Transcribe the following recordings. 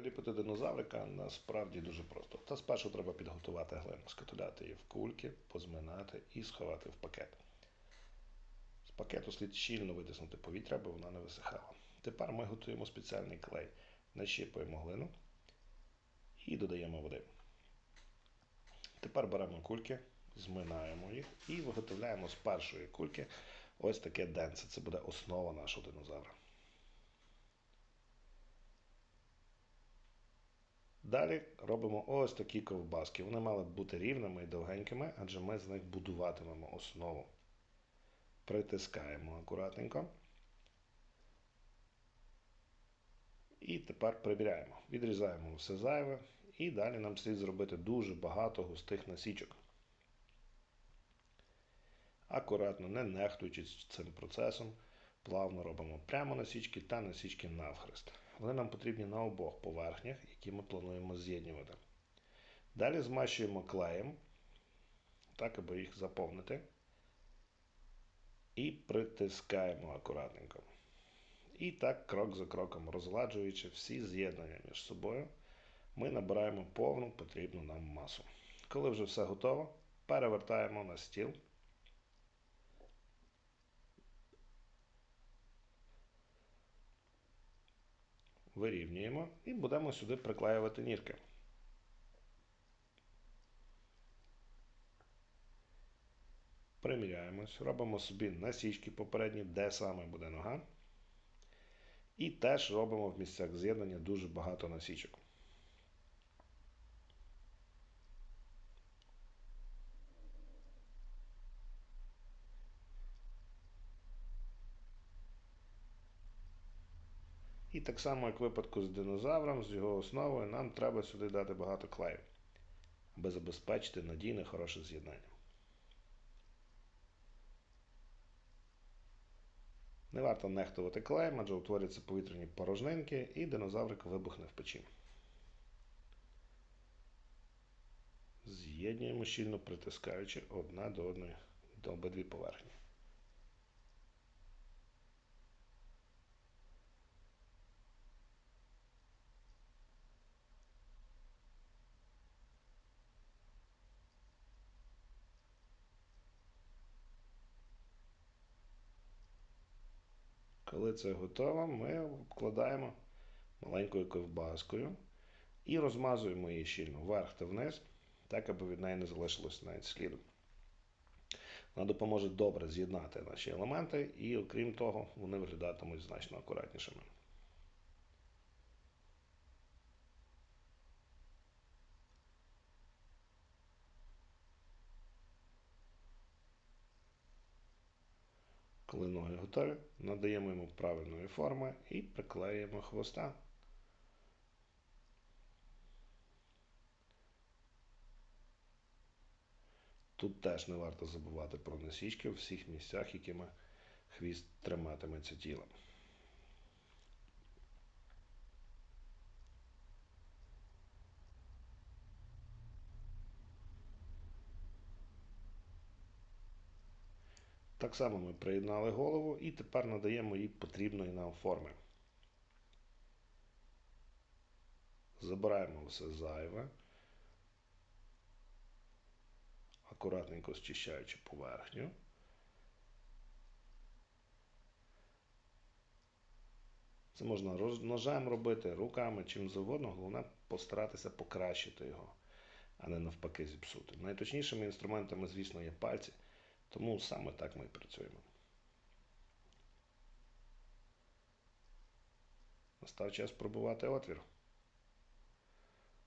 Поліпити динозаврика насправді дуже просто. Та спершу треба підготувати глину, скатуляти її в кульки, позминати і сховати в пакет. З пакету слід щільно витиснути повітря, бо вона не висихала. Тепер ми готуємо спеціальний клей. Нащіпуємо глину і додаємо води. Тепер беремо кульки, зминаємо їх і виготовляємо з першої кульки ось таке денце. Це буде основа нашого динозавра. Далі робимо ось такі ковбаски. Вони мали б бути рівними і довгенькими, адже ми з них будуватимемо основу. Притискаємо акуратненько. І тепер прибираємо. Відрізаємо все зайве. І далі нам слід зробити дуже багато густих насічок. Акуратно, не нехтуючи цим процесом, плавно робимо прямо насічки та насічки навхрест. Вони нам потрібні на обох поверхнях, які ми плануємо з'єднювати. Далі змащуємо клеєм, так, аби їх заповнити. І притискаємо акуратненько. І так, крок за кроком, розгладжуючи всі з'єднання між собою, ми набираємо повну потрібну нам масу. Коли вже все готово, перевертаємо на стіл. Вирівнюємо і будемо сюди приклеювати нірки. Приміряємось, робимо собі насічки попередні, де саме буде нога. І теж робимо в місцях з'єднання дуже багато насічок. І так само, як в випадку з динозавром, з його основою, нам треба сюди дати багато клею, аби забезпечити надійне хороше з'єднання. Не варто нехтувати клеєм, адже утворяться повітряні порожнинки і динозаврик вибухне в печі. З'єднуємо щільно притискаючи одна до одної до обидві поверхні. Коли це готово, ми вкладаємо маленькою ковбаскою і розмазуємо її щільно вверх та вниз, так, аби від неї не залишилось навіть сліду. Вона допоможе добре з'єднати наші елементи, і, окрім того, вони виглядатимуть значно акуратнішими. Коли ноги готові, надаємо йому правильної форми і приклеюємо хвоста. Тут теж не варто забувати про насічки в всіх місцях, якими хвіст триматиметься тілом. Так само ми приєднали голову і тепер надаємо їй потрібної нам форми. Забираємо все зайве, акуратненько зчищаючи поверхню. Це можна ножем робити, руками, чим завгодно, головне постаратися покращити його, а не навпаки зіпсути. Найточнішими інструментами, звісно, є пальці. Тому саме так ми працюємо. Настав час пробувати отвір.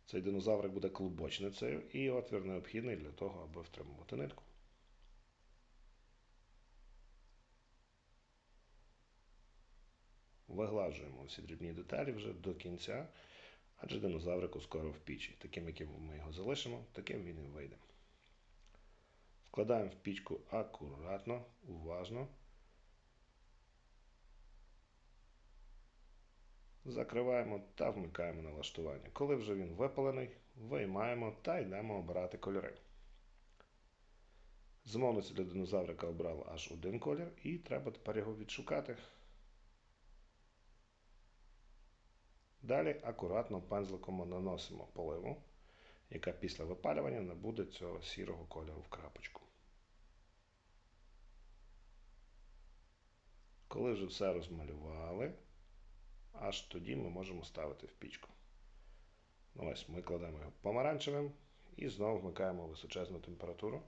Цей динозаврик буде клубочницею і отвір необхідний для того, аби втримувати нитку. Вигладжуємо всі дрібні деталі вже до кінця, адже динозаврику скоро в пічі. Таким, яким ми його залишимо, таким він і вийде. Вкладаємо в пічку акуратно, уважно. Закриваємо та вмикаємо налаштування. Коли вже він випалений, виймаємо та йдемо обирати кольори. Замовниця для динозаврика обрала аж один колір і треба тепер його відшукати. Далі акуратно пензликом наносимо поливу, яка після випалювання набуде цього сірого кольору в крапочку. Коли вже все розмалювали, аж тоді ми можемо ставити в пічку. Ну, ось ми кладемо його помаранчевим і знову вмикаємо височезну температуру.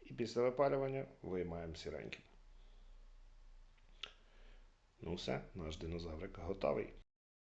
І після випалювання виймаємо сіреньким. Ну все, наш динозаврик готовий.